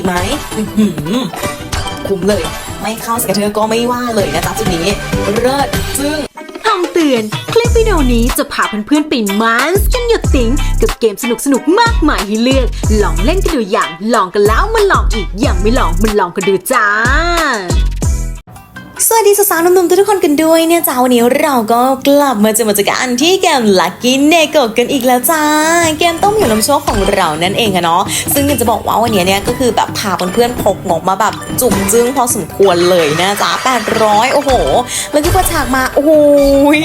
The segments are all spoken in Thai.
อีกไหมอื้อหือคุ้มเลย ไม่เข้าสกระเทอก็ไม่ว่าเลยนะจ๊ะจุดนี้ เลิศซึ่งคำเตือน คลิปวิดีโอนี้จะพาเพื่อนๆไปมันส์กันหยดติ๋งกับเกมสนุกๆมากมายให้เลือก ลองเล่นกันดูอย่าง ลองกันแล้วมาลองอีกยังไม่ลองมันลองกันดูจ้า สวัสดีสาวๆหนุ่มๆทุกคนกันด้วยเนี่ยจ้าวันนี้เราก็กลับมาเจอมาจอกันที่เกม Lucky n e g o กันอีกแล้วจ้า เกมต้มอยู่น้ำโชคของเรานั่นเองอะเนาะซึ่งอยากจะบอกว่าวันนี้เนี่ยก็คือแบบพาเพื่อนๆพกงบมาแบบจุ่มจึ้งพอสมควรเลยนะจ้า800 โอ้โห แล้วก็พอฉากมาโอ้ย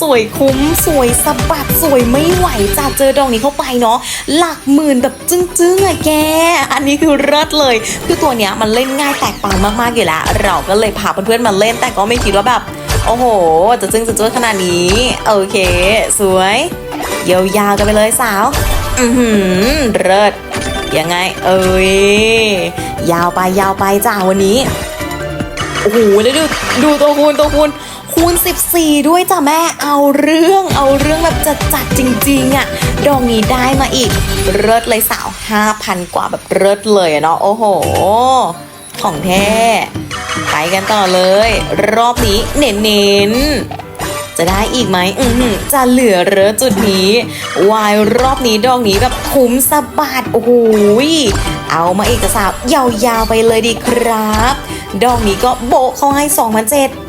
สวยคุ้มสวยสะบัดสวยไม่ไหวจ้าเจอดองนี้เข้าไปเนาะหลักหมื่นแบบจึ้งๆอะแก อันนี้คือเลิศเลย คือตัวเนี้ยมันเล่นง่ายแตกต่างมากๆอยู่แล้วเราก็เลยพาเพื่อนๆมาเล่น แต่ก็ไม่คิดว่าแบบ โอ้โห จะจึ้งจะจ้วขนาดนี้ โอเค สวยยาวๆกันไปเลยสาว อือหือเลิศยังไง เอ้ย ยาวไปยาวไปจ้าวันนี้ โอ้โหแล้วดูดูตัวคูณตัวคูณคูณ 14 ด้วยจ้ะแม่เอาเรื่องเอาเรื่องแบบจัดจัดจริง ๆอะ่ะดอกนี้ได้มาอีกเลิศเลยสาว 5,000 กว่าแบบเลิศเลยเนาะโอ้โห ของแท้ ไปกันต่อเลย รอบนี้เน้นๆ จะได้อีกไหมอือจะเหลือเหรอจุดนี้ วายรอบนี้ดอกนี้แบบคุ้มสะบัดโอ้โหเอามาอีกกระสาบยาวๆไปเลยดีครับ ดอกนี้ก็โบเขาให้2 0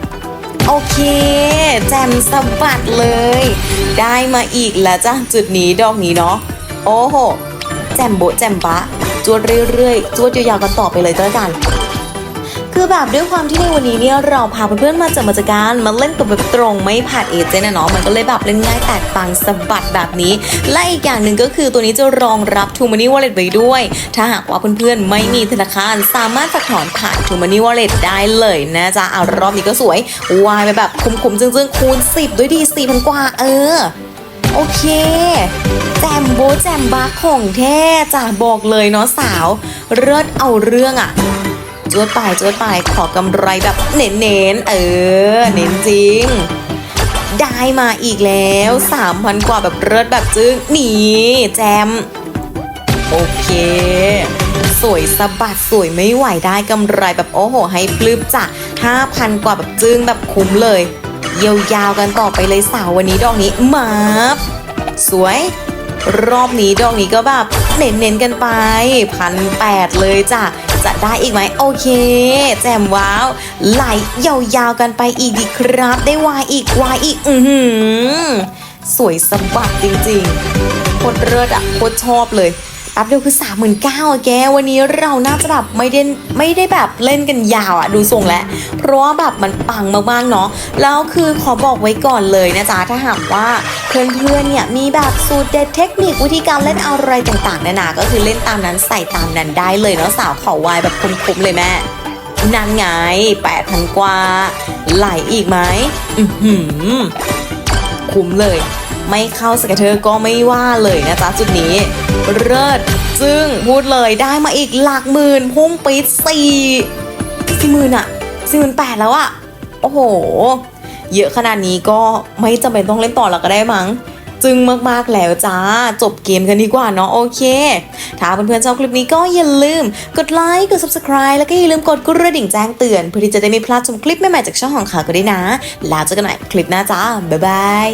0โอเค แจมสะบัดเลย ได้มาอีกแล้วจ้ะจุดนี้ดอกนี้เนาะโอ้โห แจมโบแจมบะ จวดเรื่อยๆ จวดยาวๆกันต่อไปเลยก็แล้วกัน คือแบบด้วยความที่ในวันนี้เนี่ยเราพาเพื่อนๆมาเจอมาจากการมาเล่นตัวแบบตรงไม่ผ่านเอเจนต์นะเนาะมันก็เลยแบบเล่นง่ายแตกต่างสะบัดแบบนี้ และอีกอย่างหนึ่งก็คือตัวนี้จะรองรับ t ูมา n ี Wallet ไว้ด้วย ถ้าหากว่าเพื่อนๆไม่มีธนาคารสามารถฝากถอนผ่าน t ูมา n ี Wallet ได้เลยนะจ๊ะเอารอบนี้ก็สวยวายไปแบบคุ้มๆจึ้งๆคูณ 10 ด้วยดี4,000กว่าเออ โอเคแจมโบแจมบาของแท้จ้ะบอกเลยเนาะสาว เลิศเอาเรื่องอะจวดไปจวดไปขอกำไรแบบเน้นๆเออ เน้นจริง ได้มาอีกแล้ว3,000กว่าแบบเลิศแบบจึ้งนี่แจม โอเค สวยสะบัดสวยไม่ไหวได้กำไรแบบโอ้โห ให้ปลื้มจ้ะ5,000กว่าแบบจึ้งแบบคุ้มเลย ยาวๆกันต่อไปเลยสาววันนี้ดอกนี้มาบสวย รอบนี้ดอกนี้ก็แบบเน้นๆกันไปพันแปดเลยจ้ะจะได้อีกไหมโอเค แจมว้าว ไหลยาวๆกันไปอีกดีครับ ได้วายอีกวายอีก อือหือ สวยสะบัดจริงๆโคตรเลิศอะโคตรชอบเลย แป๊บเดียวคือ3 9 0 0 0อะแกวันนี้เราน่าจะแบบไม่ได้ไม่ได้แบบเล่นกันยาวอะดูทรงแล้ว เพราะว่าแบบมันปังมากๆเนาะแล้วคือขอบอกไว้ก่อนเลยนะจ๊ะถ้าหากว่าเพื่อนๆเนี่ยมีแบบสูตรเด็ดเทคนิควิธีการเล่นอะไรต่างๆนานาก็คือเล่นตามนั้นใส่ตามนั้นได้เลยเนาะสาวขอวายแบบคุ้มๆเลยแม่นั่นไงแปดพันกว่า ไหลอีกไหมอือหือคุ้มเลย ไม่เข้าสกเทอร์ก็ไม่ว่าเลยนะจ๊ะจุดนี้ เลิศจึงพูดเลยได้มาอีกหลักหมื่นพุ่งปิดสี่สี่หมื่นอะสี่หมื่นแปดแล้วอะโอ้โห เยอะขนาดนี้ก็ไม่จำเป็นต้องเล่นต่อแล้วก็ได้มั้งจึงมากๆแล้วจ้า จบเกมกันดีกว่าเนาะโอเค ถ้าเพื่อนๆชอบคลิปนี้ก็อย่าลืม กดไลค์กด subscribe แล้วก็อย่าลืมกดกระดิ่งแจ้งเตือน เพื่อที่จะได้ไม่พลาดชมคลิปใหม่ๆจากช่องของข่าวก็ได้นะ แล้วเจอกันใหม่คลิปหน้าจ้า บ๊ายบาย